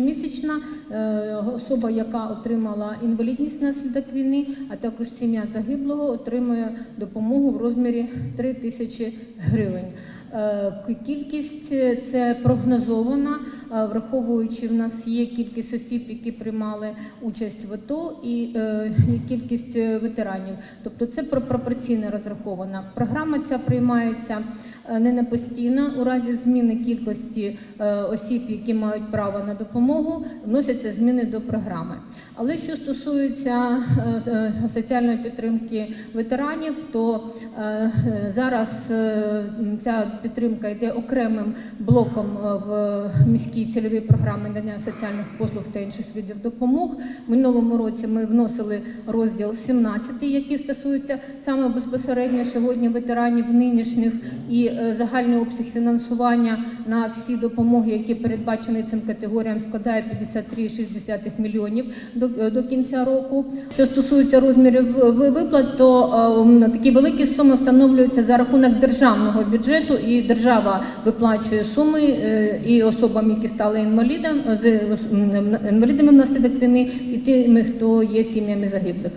щомісячна. Е, Особа, яка отримала інвалідність внаслідок війни, а також сім'я загиблого, отримує допомогу в розмірі 3 тисячі гривень. Е, Кількість е, це прогнозована, враховуючи в нас є кількість осіб, які приймали участь в АТО, і кількість ветеранів. Тобто це про- пропорційно розрахована. Програма ця приймається не на постійно. У разі зміни кількості е, осіб, які мають право на допомогу, вносяться зміни до програми. Але що стосується е, е, соціальної підтримки ветеранів, то е, е, зараз е, ця підтримка йде окремим блоком е, в міській цільовій програмі надання соціальних послуг та інших видів допомог. Минулому році ми вносили розділ 17, який стосується саме безпосередньо сьогодні ветеранів нинішніх і е, загальний обсяг фінансування на всі допомоги, які передбачені цим категоріям, складає 53,6 мільйонів до, е, до кінця року. Що стосується розмірів виплат, то е, такі великі суми встановлюються за рахунок державного бюджету, і держава виплачує суми і особам, які стали інвалідами, інвалідами внаслідок війни, і тими, хто є сім'ями загиблих.